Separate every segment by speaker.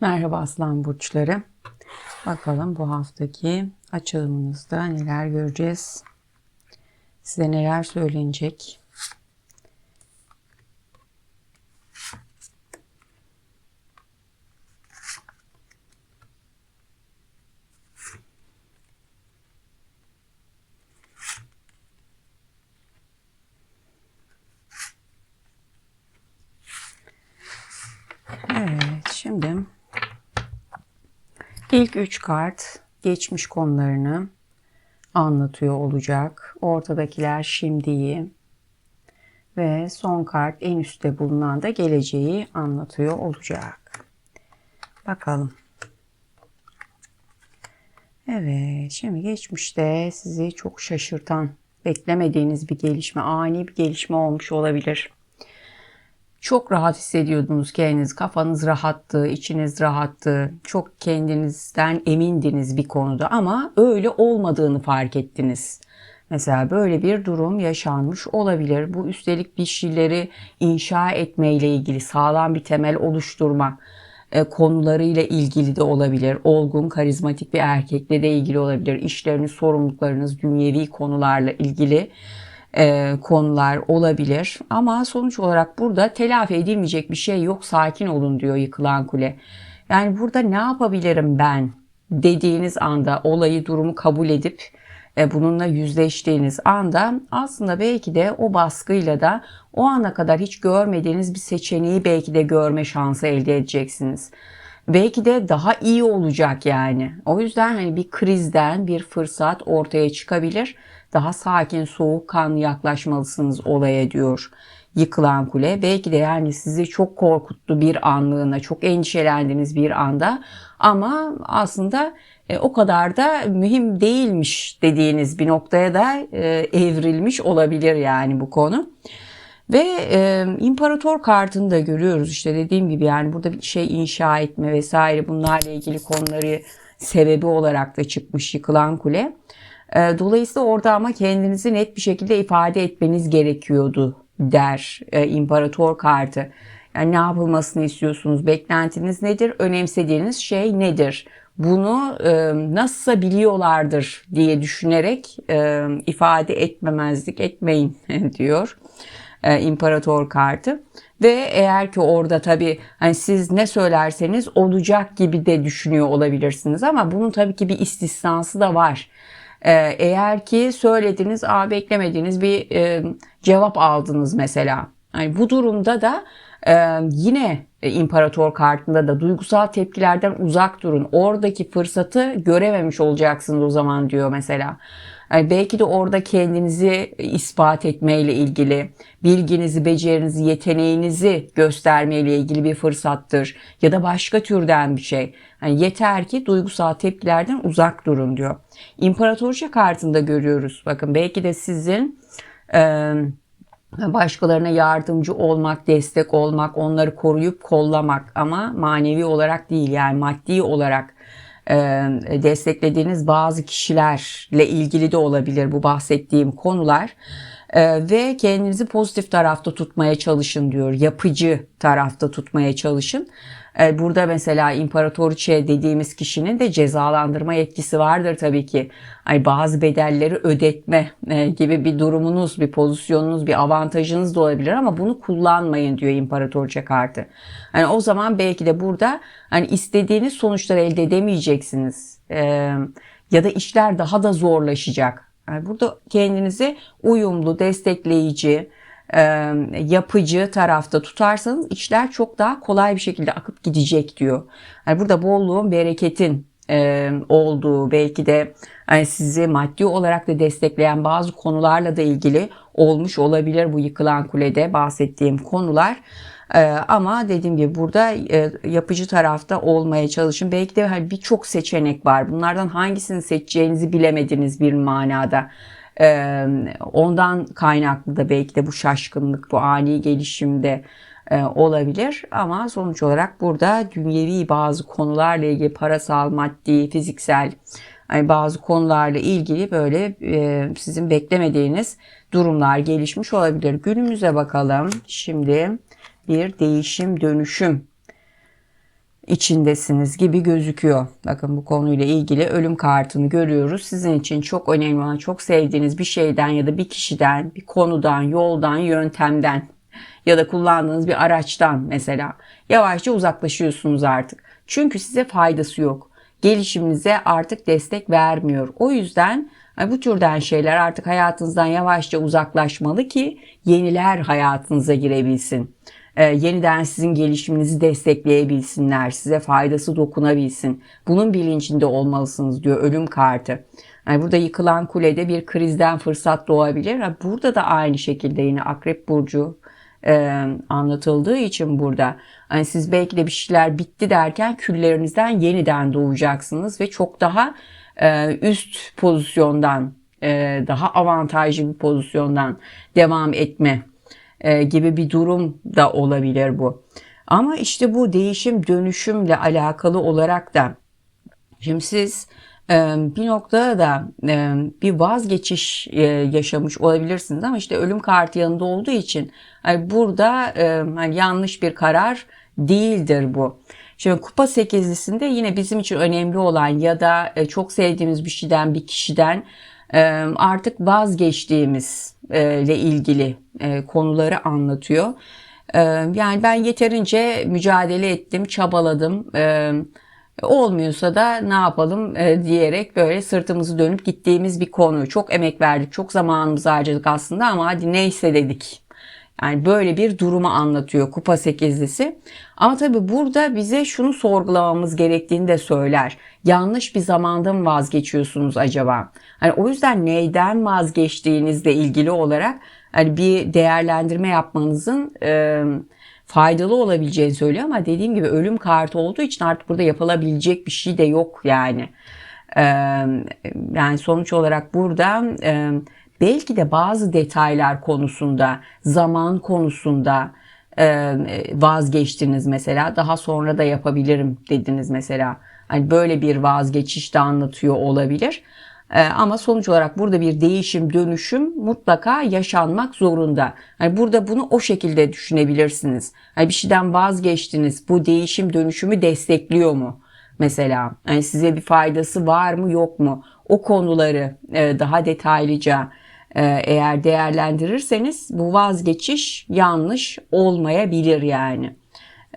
Speaker 1: Merhaba Aslan Burçları. Bakalım bu haftaki açılımınızda neler göreceğiz? Size neler söylenecek? Evet, şimdi ilk üç kart geçmiş konularını anlatıyor olacak. Ortadakiler şimdiyi ve son kart en üstte bulunan da geleceği anlatıyor olacak. Bakalım. Evet, şimdi geçmişte sizi çok şaşırtan, beklemediğiniz bir gelişme, ani bir gelişme olmuş olabilir. Çok rahat hissediyordunuz kendiniz. Kafanız rahattı, içiniz rahattı. Çok kendinizden emindiniz bir konuda ama öyle olmadığını fark ettiniz. Mesela böyle bir durum yaşanmış olabilir. Bu üstelik bir şeyleri inşa etmeyle ilgili sağlam bir temel oluşturma e, konularıyla ilgili de olabilir. Olgun, karizmatik bir erkekle de ilgili olabilir. İşleriniz, sorumluluklarınız, dünyevi konularla ilgili e, konular olabilir. Ama sonuç olarak burada telafi edilmeyecek bir şey yok. Sakin olun diyor yıkılan kule. Yani burada ne yapabilirim ben dediğiniz anda olayı durumu kabul edip e, bununla yüzleştiğiniz anda aslında belki de o baskıyla da o ana kadar hiç görmediğiniz bir seçeneği belki de görme şansı elde edeceksiniz. Belki de daha iyi olacak yani. O yüzden hani bir krizden bir fırsat ortaya çıkabilir daha sakin, soğukkanlı yaklaşmalısınız olaya diyor yıkılan kule. Belki de yani sizi çok korkuttu bir anlığına, çok endişelendiğiniz bir anda ama aslında e, o kadar da mühim değilmiş dediğiniz bir noktaya da e, evrilmiş olabilir yani bu konu. Ve e, imparator kartını da görüyoruz işte dediğim gibi yani burada bir şey inşa etme vesaire bunlarla ilgili konuları sebebi olarak da çıkmış yıkılan kule. Ee, dolayısıyla orada ama kendinizi net bir şekilde ifade etmeniz gerekiyordu der e, imparator kartı. Yani ne yapılmasını istiyorsunuz? Beklentiniz nedir? Önemsediğiniz şey nedir? Bunu e, nasılsa biliyorlardır diye düşünerek e, ifade etmemezlik etmeyin diyor e, imparator kartı. Ve eğer ki orada tabii hani siz ne söylerseniz olacak gibi de düşünüyor olabilirsiniz ama bunun tabii ki bir istisnası da var. Ee, eğer ki söylediğiniz, aa beklemediğiniz bir e, cevap aldınız mesela. Yani bu durumda da e, yine imparator kartında da duygusal tepkilerden uzak durun. Oradaki fırsatı görememiş olacaksınız o zaman diyor mesela. Belki de orada kendinizi ispat etmeyle ilgili, bilginizi, becerinizi, yeteneğinizi göstermeyle ilgili bir fırsattır. Ya da başka türden bir şey. Yani yeter ki duygusal tepkilerden uzak durun diyor. İmparatorca kartında görüyoruz. Bakın belki de sizin e, başkalarına yardımcı olmak, destek olmak, onları koruyup kollamak ama manevi olarak değil yani maddi olarak desteklediğiniz bazı kişilerle ilgili de olabilir bu bahsettiğim konular. E, ve kendinizi pozitif tarafta tutmaya çalışın diyor. Yapıcı tarafta tutmaya çalışın. E, burada mesela imparatoriçe dediğimiz kişinin de cezalandırma yetkisi vardır tabii ki. Hani bazı bedelleri ödetme gibi bir durumunuz, bir pozisyonunuz, bir avantajınız da olabilir ama bunu kullanmayın diyor imparatoriçe kartı. Hani o zaman belki de burada hani istediğiniz sonuçları elde edemeyeceksiniz. ya da işler daha da zorlaşacak. Yani burada kendinizi uyumlu, destekleyici, yapıcı tarafta tutarsanız işler çok daha kolay bir şekilde akıp gidecek diyor. Yani burada bolluğun, bereketin olduğu belki de yani sizi maddi olarak da destekleyen bazı konularla da ilgili olmuş olabilir bu yıkılan kulede bahsettiğim konular. ama dediğim gibi burada yapıcı tarafta olmaya çalışın. Belki de hani birçok seçenek var. Bunlardan hangisini seçeceğinizi bilemediniz bir manada. Ondan kaynaklı da belki de bu şaşkınlık, bu ani gelişimde olabilir. Ama sonuç olarak burada dünyevi bazı konularla ilgili parasal, maddi, fiziksel yani bazı konularla ilgili böyle sizin beklemediğiniz durumlar gelişmiş olabilir. Günümüze bakalım. Şimdi bir değişim dönüşüm içindesiniz gibi gözüküyor. Bakın bu konuyla ilgili ölüm kartını görüyoruz. Sizin için çok önemli olan, çok sevdiğiniz bir şeyden ya da bir kişiden, bir konudan, yoldan, yöntemden ya da kullandığınız bir araçtan mesela yavaşça uzaklaşıyorsunuz artık. Çünkü size faydası yok. Gelişiminize artık destek vermiyor. O yüzden bu türden şeyler artık hayatınızdan yavaşça uzaklaşmalı ki yeniler hayatınıza girebilsin. Ee, yeniden sizin gelişiminizi destekleyebilsinler, size faydası dokunabilsin. Bunun bilincinde olmalısınız diyor ölüm kartı. Yani burada yıkılan kulede bir krizden fırsat doğabilir. Burada da aynı şekilde yine Akrep Burcu e, anlatıldığı için burada. Yani siz belki de bir şeyler bitti derken küllerinizden yeniden doğacaksınız ve çok daha e, üst pozisyondan, e, daha avantajlı bir pozisyondan devam etme e, gibi bir durum da olabilir bu. Ama işte bu değişim dönüşümle alakalı olarak da şimdi siz e, bir noktada da e, bir vazgeçiş yaşamış olabilirsiniz ama işte ölüm kartı yanında olduğu için burada hani yanlış bir karar değildir bu. Şimdi kupa sekizlisinde yine bizim için önemli olan ya da çok sevdiğimiz bir şeyden bir kişiden artık vazgeçtiğimiz ile ilgili konuları anlatıyor. Yani ben yeterince mücadele ettim, çabaladım. Olmuyorsa da ne yapalım diyerek böyle sırtımızı dönüp gittiğimiz bir konu. Çok emek verdik, çok zamanımızı harcadık aslında ama hadi neyse dedik. Yani böyle bir durumu anlatıyor Kupa sekizlisi. Ama tabii burada bize şunu sorgulamamız gerektiğini de söyler. Yanlış bir zamanda mı vazgeçiyorsunuz acaba? Hani o yüzden neyden vazgeçtiğinizle ilgili olarak hani bir değerlendirme yapmanızın e, faydalı olabileceğini söylüyor ama dediğim gibi ölüm kartı olduğu için artık burada yapılabilecek bir şey de yok yani. E, yani sonuç olarak burada e, belki de bazı detaylar konusunda, zaman konusunda vazgeçtiniz mesela. Daha sonra da yapabilirim dediniz mesela. Hani böyle bir vazgeçiş de anlatıyor olabilir. E, ama sonuç olarak burada bir değişim, dönüşüm mutlaka yaşanmak zorunda. Yani burada bunu o şekilde düşünebilirsiniz. Yani bir şeyden vazgeçtiniz. Bu değişim, dönüşümü destekliyor mu? Mesela yani size bir faydası var mı yok mu? O konuları e, daha detaylıca ee, eğer değerlendirirseniz bu vazgeçiş yanlış olmayabilir yani.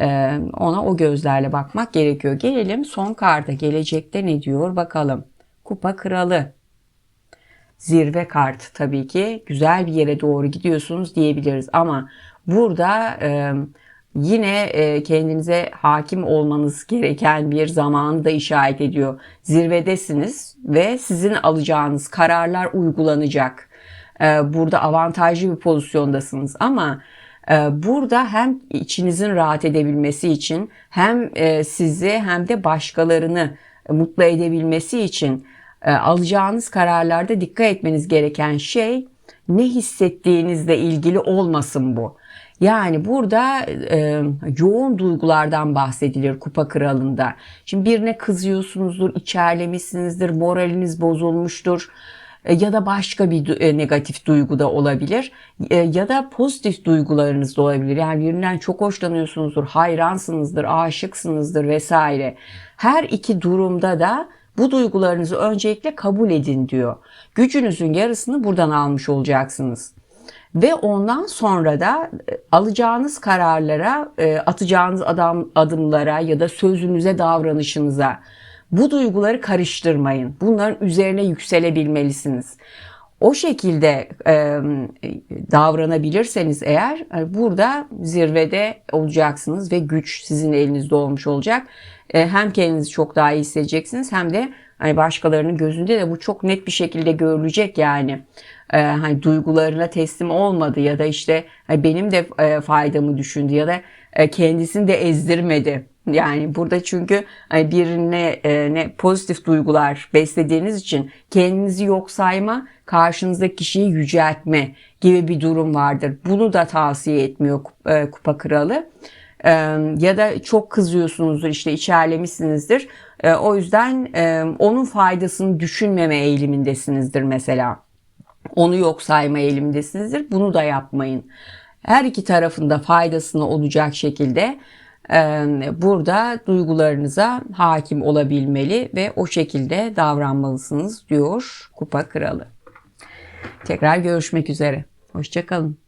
Speaker 1: Ee, ona o gözlerle bakmak gerekiyor. Gelelim son karta gelecekte ne diyor bakalım. Kupa kralı. Zirve kart tabii ki güzel bir yere doğru gidiyorsunuz diyebiliriz ama burada e, yine e, kendinize hakim olmanız gereken bir zamanı da işaret ediyor. Zirvedesiniz ve sizin alacağınız kararlar uygulanacak. Ee, burada avantajlı bir pozisyondasınız ama e, burada hem içinizin rahat edebilmesi için hem e, sizi hem de başkalarını mutlu edebilmesi için e, alacağınız kararlarda dikkat etmeniz gereken şey ne hissettiğinizle ilgili olmasın bu. Yani burada e, yoğun duygulardan bahsedilir Kupa Kralı'nda. Şimdi birine kızıyorsunuzdur, içerlemişsinizdir, moraliniz bozulmuştur ya da başka bir e, negatif duygu da olabilir e, ya da pozitif duygularınız da olabilir. Yani birinden çok hoşlanıyorsunuzdur, hayransınızdır, aşıksınızdır vesaire. Her iki durumda da bu duygularınızı öncelikle kabul edin diyor. Gücünüzün yarısını buradan almış olacaksınız. Ve ondan sonra da alacağınız kararlara, atacağınız adam, adımlara ya da sözünüze, davranışınıza bu duyguları karıştırmayın. Bunların üzerine yükselebilmelisiniz. O şekilde e, davranabilirseniz eğer burada zirvede olacaksınız ve güç sizin elinizde olmuş olacak. E, hem kendinizi çok daha iyi hissedeceksiniz hem de hani başkalarının gözünde de bu çok net bir şekilde görülecek yani. E, hani duygularına teslim olmadı ya da işte hani benim de e, faydamı düşündü ya da e, kendisini de ezdirmedi yani burada çünkü hani birine e, ne pozitif duygular beslediğiniz için kendinizi yok sayma, karşınızdaki kişiyi yüceltme gibi bir durum vardır. Bunu da tavsiye etmiyor e, Kupa Kralı. E, ya da çok kızıyorsunuzdur işte içerlemişsinizdir. E, o yüzden e, onun faydasını düşünmeme eğilimindesinizdir mesela. Onu yok sayma eğilimindesinizdir. Bunu da yapmayın. Her iki tarafında faydasını olacak şekilde Burada duygularınıza hakim olabilmeli ve o şekilde davranmalısınız diyor Kupa Kralı. Tekrar görüşmek üzere. Hoşçakalın.